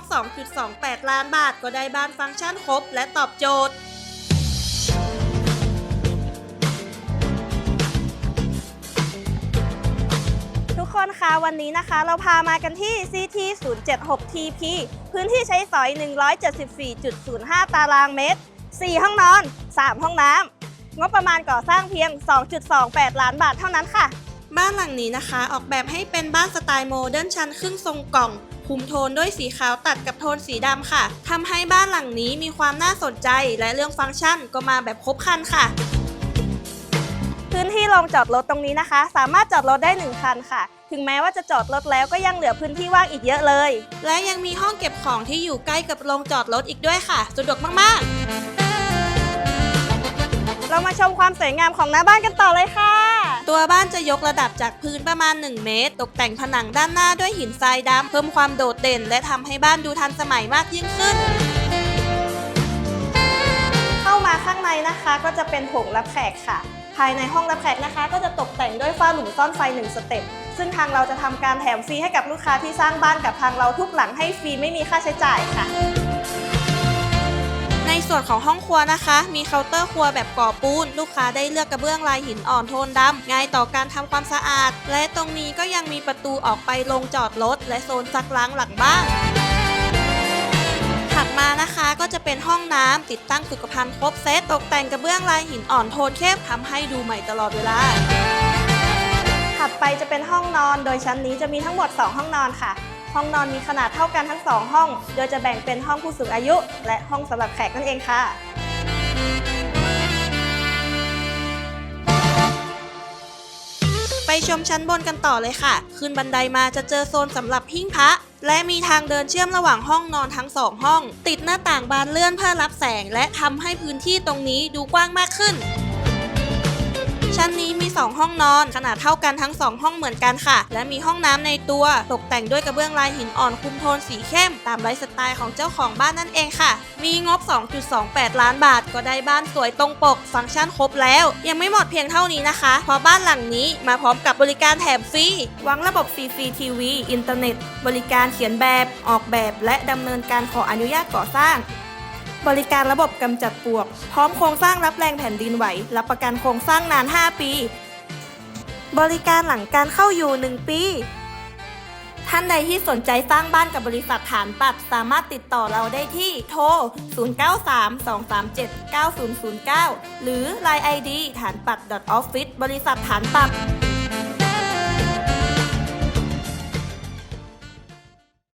บ 2.28 ล้านบาทก็ได้บ้านฟังก์ชันครบและตอบโจทย์ทุกคนคะวันนี้นะคะเราพามากันที่ CT 076 TP พื้นที่ใช้สอย 174.05 ตารางเมตร 4 ห้องนอน 3 ห้องน้ำงบประมาณก่อสร้างเพียง 2.28 ล้านบาทเท่านั้นค่ะ บ้านหลังนี้นะคะออกแบบให้เป็นบ้านสไตล์โมเดิร์นชั้นครึ่งทรงกล่อง คุมโทนด้วยสีขาวตัดกับโทนสีดำค่ะทำให้บ้านหลังนี้มีความน่าสนใจและเรื่องฟังก์ชันก็มาแบบครบครันค่ะ พื้นที่โรงจอดรถตรงนี้นะคะ สามารถจอดรถได้ 1 คันค่ะถึงแม้ว่าจะจอดรถแล้วก็ยังเหลือพื้นที่ว่างอีกเยอะเลย และยังมีห้องเก็บของที่อยู่ใกล้กับโรงจอดรถอีกด้วยค่ะ สะดวกมาก ๆ เรามาชมความสวยงามของหน้าบ้านกันต่อเลยค่ะ ตัวบ้านจะยกระดับจากพื้นประมาณ 1 เมตร ตกแต่งผนังด้านหน้าด้วยหินทรายดำเพิ่มความโดดเด่น และทำให้บ้านดูทันสมัยมากยิ่งขึ้น เข้ามาข้างในนะคะก็จะเป็นโถงรับแขกค่ะ ภายในห้องรับแขกนะคะ ก็จะตกแต่งด้วยฝ้าหลุมซ่อนไฟ1สเต็ปซึ่งทางเราจะทำการแถมฟรีให้กับลูกค้าที่สร้างบ้านกับทางเราทุกหลังให้ฟรีไม่มีค่าใช้จ่ายค่ะ ในส่วนของห้องครัวนะคะ มีเคาน์เตอร์ครัวแบบก่อปูน ลูกค้าได้เลือกกระเบื้องลายหินอ่อนโทนดำง่ายต่อการทำความสะอาด และตรงนี้ก็ยังมีประตูออกไปลงจอดรถและโซนซักล้างหลังบ้านถัดมานะคะก็จะเป็นห้องน้ำติดตั้งสุขภัณฑ์ครบเซตตกแต่งกระเบื้องลายหินอ่อนโทนเข้มทำให้ดูใหม่ตลอดเวลา ถัดไปจะเป็นห้องนอนโดยชั้นนี้จะมีทั้งหมด 2 ห้องนอนค่ะ ห้องนอนมีขนาดเท่ากันทั้ง 2 ห้อง โดยจะแบ่งเป็นห้องผู้สูงอายุ และห้องสำหรับแขกนั่นเองค่ะ ไปชมชั้นบนกันต่อเลยค่ะ ขึ้นบันไดมาจะเจอโซนสำหรับหิ้งพระและมีทางเดินเชื่อมระหว่างห้องนอนทั้งสองห้อง ติดหน้าต่างบานเลื่อนเพื่อรับแสง และทำให้พื้นที่ตรงนี้ดูกว้างมากขึ้น ชั้นนี้ 2 ห้องนอน ขนาดเท่ากันทั้ง 2 ห้องเหมือนกันค่ะ และมีห้องน้ำในตัว ตกแต่งด้วยกระเบื้องลายหินอ่อนคุมโทนสีเข้ม ตามไลฟ์สไตล์ของเจ้าของบ้านนั่นเองค่ะ มีงบ 2.28 ล้านบาท ก็ได้บ้านสวยตรงปก ฟังก์ชันครบแล้ว ยังไม่หมดเพียงเท่านี้นะคะ เพราะบ้านหลังนี้มาพร้อมกับบริการแถมฟรีวางระบบ CCTV อินเทอร์เน็ต บริการเขียนแบบ ออกแบบ และดำเนินการขออนุญาตก่อสร้างบริการระบบกำจัดปลวก พร้อมโครงสร้างรับแรงแผ่นดินไหว รับประกันโครงสร้างนาน 5 ปี บริการหลังการเข้าอยู่ 1 ปี ท่านใดที่สนใจสร้างบ้านกับบริษัทฐานปัดสามารถติดต่อเราได้ที่โทร 0932379009 หรือ Line ID ฐานปัด .office บริษัทฐานปัด